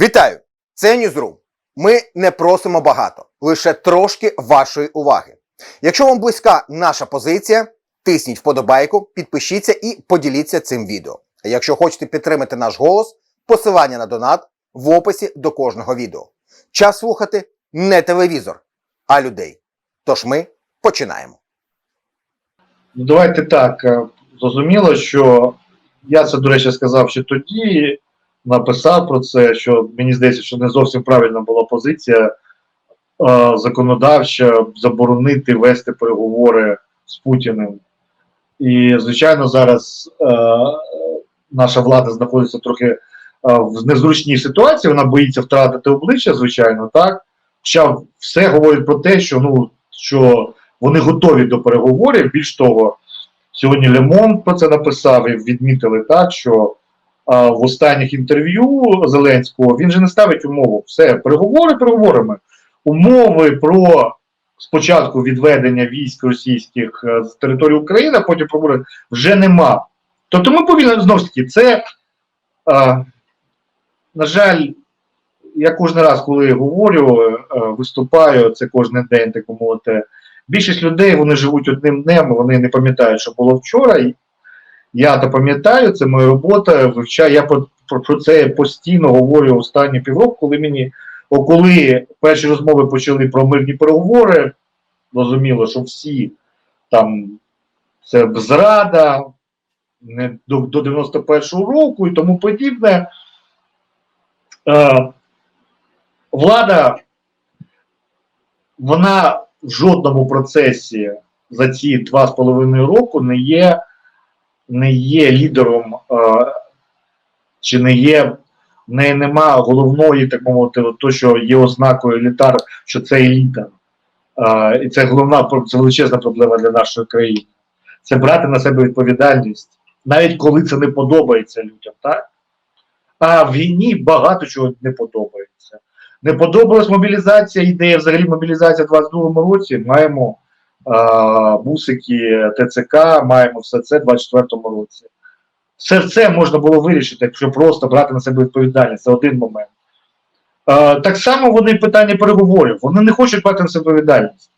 Вітаю! Це Ньюзрум. Ми не просимо багато, лише трошки вашої уваги. Якщо вам близька наша позиція, тисніть вподобайку, підпишіться і поділіться цим відео. А якщо хочете підтримати наш голос, посилання на донат в описі до кожного відео. Час слухати не телевізор, а людей. Тож ми починаємо. Ну, давайте так. е, Зрозуміло, що я це, до речі, сказав ще тоді, написав про це, що мені здається, що не зовсім правильна була позиція е, законодавча заборонити вести переговори з Путіним. І, звичайно, зараз е, наша влада знаходиться трохи е, в незручній ситуації, вона боїться втратити обличчя, звичайно, так. Хоча все говорить про те, що ну що вони готові до переговорів. Більш того, сьогодні Лемон про це написав і відмітили так, що в останніх інтерв'ю Зеленського він же не ставить умову. Все, переговори переговорами. Умови про спочатку відведення військ російських е, з території України, а потім переговори вже нема. Тобто ми повинні знову ж таки, це, а, на жаль, я кожен раз, коли говорю, е, виступаю, це кожен день, так мовити. Більшість людей вони живуть одним днем, вони не пам'ятають, що було вчора. Я то пам'ятаю, це моя робота. Вивчаю. Я про, це постійно говорю останні півроку, коли мені, коли перші розмови почали про мирні переговори, зрозуміло, що всі там це зрада не, до, до 91-го року і тому подібне. Е, влада, вона в жодному процесі за ці два з половиною року не є, не є лідером, е, чи не є, в неї нема головної, так мовити, то, що є ознакою елітар, що це еліта. Е, і це головна це величезна проблема для нашої країни. Це брати на себе відповідальність, навіть коли це не подобається людям, так? А в війні багато чого не подобається. Не подобалась мобілізація, ідея взагалі мобілізація в 22-му році. Маємо бусики ТЦК, маємо все це в 24-му році. Все це можна було вирішити, якщо просто брати на себе відповідальність. Це один момент. Так само вони питання переговорів. Вони не хочуть брати на себе відповідальність.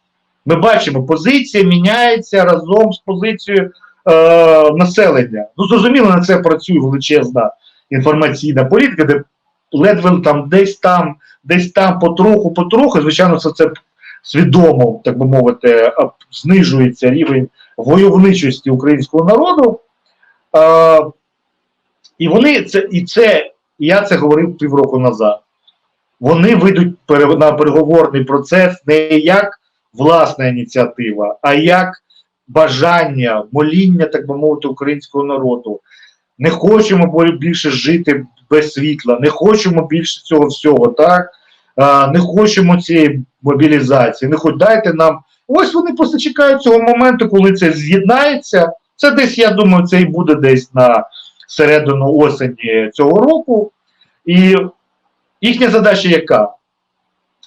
Ми бачимо, позиція міняється разом з позицією е, населення. Ну, зрозуміло, на це працює величезна інформаційна політика, де ледве там десь там, десь там потроху, потроху, звичайно, це, це свідомо, так би мовити, знижується рівень войовничості українського народу. А, і вони це, і це, я це говорив півроку назад. Вони вийдуть на переговорний процес не як власна ініціатива, а як бажання, моління, так би мовити, українського народу. Не хочемо більше жити без світла, не хочемо більше цього всього, так? Не хочемо цієї мобілізації. Не хоч дайте нам. Ось вони просто чекають цього моменту, коли це з'єднається. Це десь, я думаю, це і буде десь на середину осені цього року. І їхня задача яка?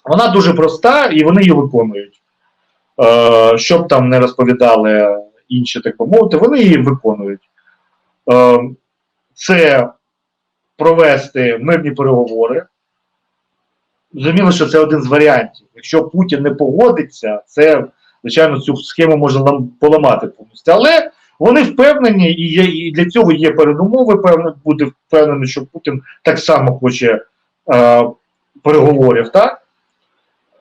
Вона дуже проста, і вони її виконують. Е, щоб там не розповідали інші, так мовити, вони її виконують. Е, це провести мирні переговори. Зрозуміло, що це один з варіантів. Якщо Путін не погодиться, це, звичайно, цю схему може лам- поламати повністю. Але вони впевнені, і, є, і для цього є передумови, певно, буде впевнений, що Путін так само хоче е, переговорів. Так?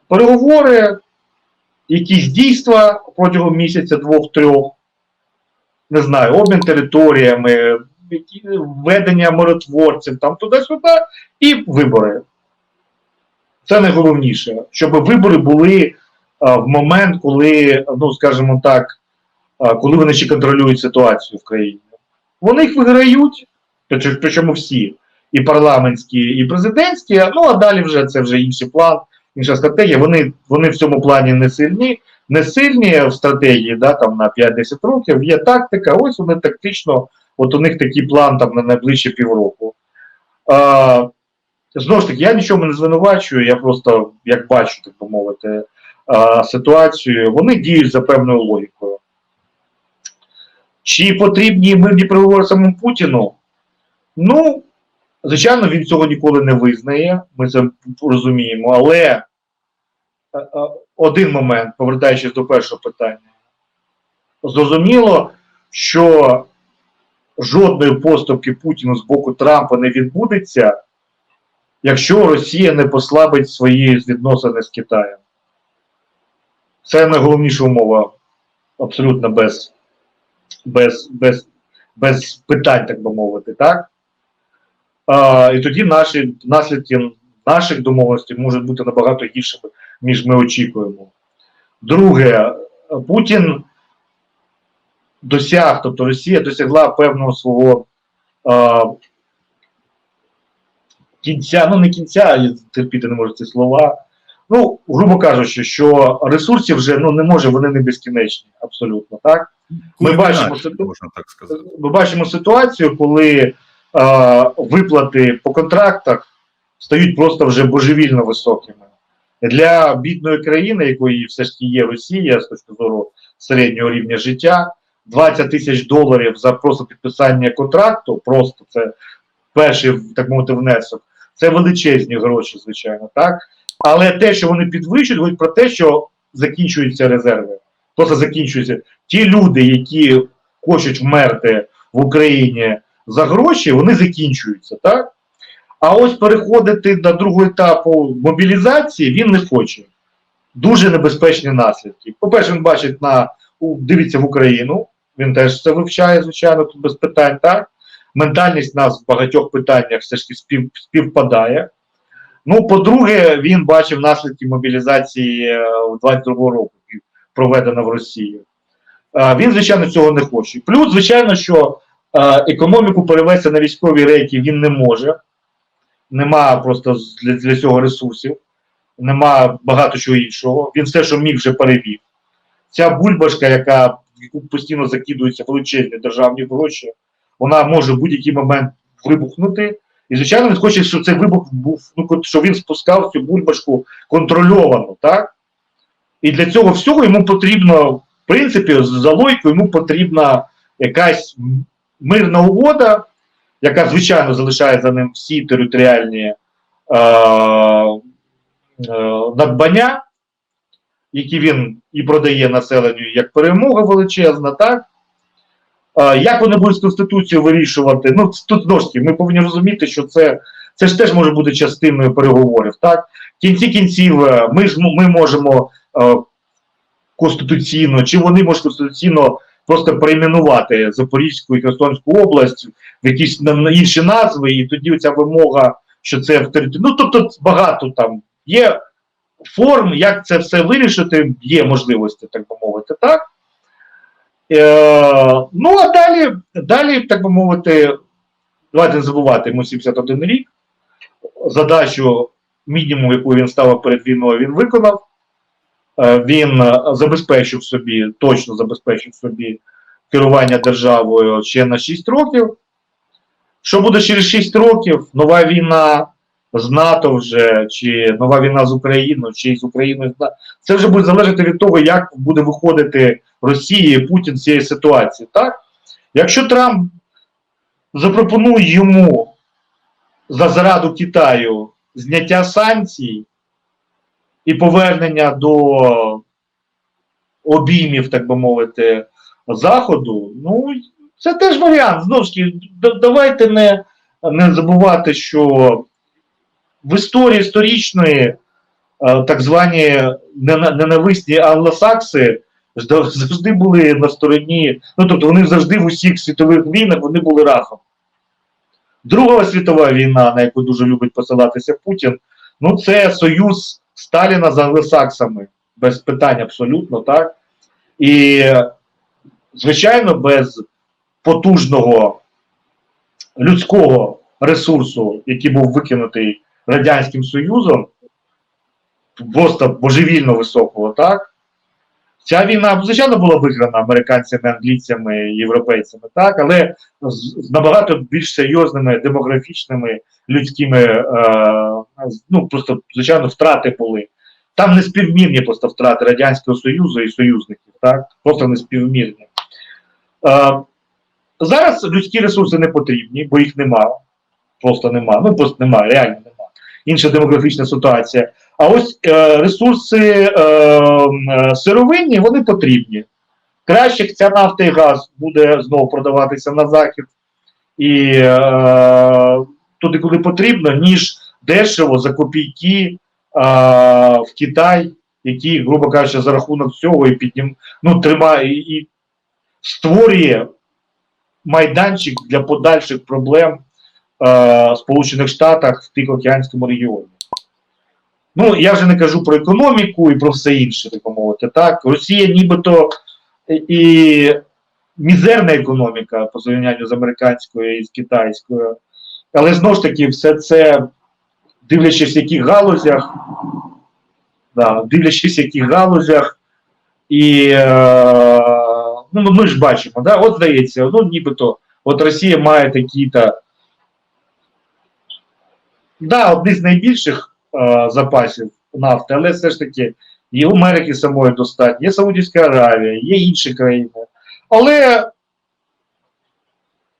Переговори, якісь дійства протягом місяця, двох-трьох, не знаю, обмін територіями, введення миротворців, там туди-сюди, і вибори. Це найголовніше, щоб вибори були а, в момент, коли, ну скажімо так, а, коли вони ще контролюють ситуацію в країні. Вони їх виграють, причому- всі, і парламентські, і президентські, ну а далі вже це вже інший план, інша стратегія. Вони, вони в цьому плані не сильні, не сильні в стратегії, да, там на 5-10 років. Є тактика, ось вони тактично, от у них такий план там на найближчі півроку. А, Знову ж таки, я нічого не звинувачую, я просто як бачу, так би мовити, ситуацію. Вони діють за певною логікою. Чи потрібні мирні переговори самому Путіну? Ну, Звичайно, він цього ніколи не визнає, ми це розуміємо, але е, е, один момент, повертаючись до першого питання, зрозуміло, що жодної поступки Путіну з боку Трампа не відбудеться, якщо Росія не послабить свої відносини з Китаєм. Це найголовніша умова, абсолютно без, без, без, без питань, так би мовити, так? А, і тоді наші наслідки наших домовленостей можуть бути набагато гіршими, ніж ми очікуємо. Друге, Путін досяг, тобто Росія досягла певного свого кінця, ну не кінця, я терпіти не можу ці слова. Ну, грубо кажучи, що ресурсів вже ну, не може, вони не безкінечні, абсолютно, так? Ми бачимо, можна так сказати. ми бачимо ситуацію, коли е, виплати по контрактах стають просто вже божевільно високими. Для бідної країни, якої все ж таки є Росія з точки зору середнього рівня життя, 20 тисяч доларів за просто підписання контракту, просто це перший, так мовити, внесок, це величезні гроші, звичайно, так? Але те, що вони підвищують, говорить про те, що закінчуються резерви. Просто закінчуються. Ті люди, які хочуть вмерти в Україні за гроші, вони закінчуються, так? А ось переходити до другого етапу мобілізації він не хоче. Дуже небезпечні наслідки. По-перше, він бачить на дивиться в Україну, він теж це вивчає, звичайно, тут без питань, так? Ментальність нас в багатьох питаннях все ж таки спів, співпадає. Ну, по-друге, він бачив наслідки мобілізації е, у 22 року, проведена в Росії. Е, Він, звичайно, цього не хоче. Плюс, звичайно, що е, економіку перевести на військові рейки він не може. Нема просто для, для цього ресурсів, нема багато чого іншого. Він все, що міг, вже перевів. Ця бульбашка, яка постійно закидуються величезні державні гроші, вона може в будь-який момент вибухнути. І, звичайно, він хоче, щоб цей вибух був, ну, щоб він спускав цю бульбашку контрольовано, так? І для цього всього йому потрібно, в принципі, за логікою, йому потрібна якась мирна угода, яка, звичайно, залишає за ним всі територіальні е, е, надбання, які він і продає населенню як перемога величезна, так? Як вони будуть з Конституцією вирішувати? Ну, тут таки, ми повинні розуміти, що це, це ж теж може бути частиною переговорів. Так? В кінці кінців е, ми ж ми можемо е, конституційно, чи вони можуть конституційно просто перейменувати Запорізьку і Херсонську область в якісь на- інші назви, і тоді ця вимога, що це в. Ну, тобто багато там є форм, як це все вирішити, є можливості, так би мовити, так? Е, ну, а далі, далі, так би мовити, давайте не забувати, йому 71 рік. Задачу мінімум, яку він ставив перед війною, він виконав. Е, Він забезпечив собі, точно забезпечив собі керування державою ще на 6 років. Що буде через 6 років? Нова війна з НАТО вже, чи нова війна з Україною, чи з Україною. Це вже буде залежати від того, як буде виходити Росія і Путін з цієї ситуації. Так? Якщо Трамп запропонує йому за зраду Китаю зняття санкцій і повернення до обіймів, так би мовити, Заходу, ну це теж варіант. Знову ж таки, давайте не, не забувати, що в історії історичної е, так звані ненависні англосакси завжди були на стороні, ну тобто вони завжди в усіх світових війнах вони були разом. Друга світова війна, на яку дуже любить посилатися Путін, ну це союз Сталіна з англосаксами, без питань абсолютно, так? І, звичайно, без потужного людського ресурсу, який був викинутий Радянським Союзом, просто божевільно високого, так? Ця війна, звичайно, була виграна американцями, англійцями, європейцями, так, але з набагато більш серйозними демографічними людськими, е, ну просто звичайно, втрати були. Там не співмірні просто втрати Радянського Союзу і союзників, так? Просто не співмірні. Е, зараз людські ресурси не потрібні, бо їх нема. просто нема. Ну просто немає, реально нема. Інша демографічна ситуація. А ось е, ресурси е, е, сировинні вони потрібні. Краще ця нафта і газ буде знову продаватися на захід і е, туди, куди потрібно, ніж дешево за копійки е, в Китай, який, грубо кажучи, за рахунок цього і піднім, ну, тримає і, і створює майданчик для подальших проблем е, Сполучених Штатах в Тихоокеанському регіоні. Ну, я вже не кажу про економіку і про все інше, так мовити. Так, Росія нібито і мізерна економіка по порівнянню з американською і з китайською. Але знову ж таки, все це, дивлячись в яких галузях, да, дивлячись в яких галузях, і е, ну, ми ж бачимо, да, от здається, ну нібито от Росія має такі-то. Да, одні з найбільших е, запасів нафти, але все ж таки і у Америки самої достатньо, є Саудівська Аравія, є інші країни. Але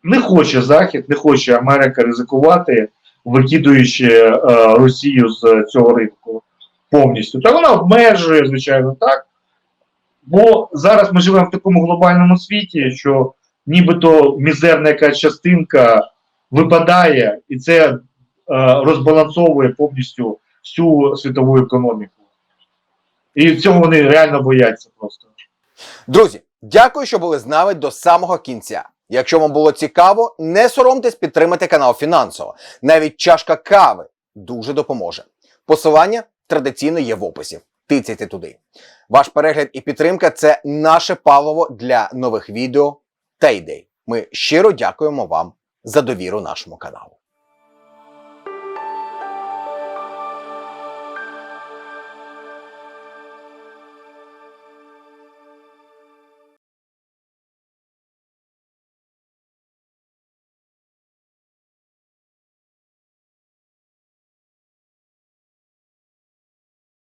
не хоче Захід, не хоче Америка ризикувати, викидуючи е, Росію з цього ринку повністю. Та вона обмежує, звичайно, так. Бо зараз ми живемо в такому глобальному світі, що нібито мізерна якась частинка випадає, і це розбалансовує повністю всю світову економіку. І цього вони реально бояться просто. Друзі, дякую, що були з нами до самого кінця. Якщо вам було цікаво, не соромтесь підтримати канал фінансово. Навіть чашка кави дуже допоможе. Посилання традиційно є в описі. Тицяйте туди. Ваш перегляд і підтримка це наше паливо для нових відео та ідей. Ми щиро дякуємо вам за довіру нашому каналу.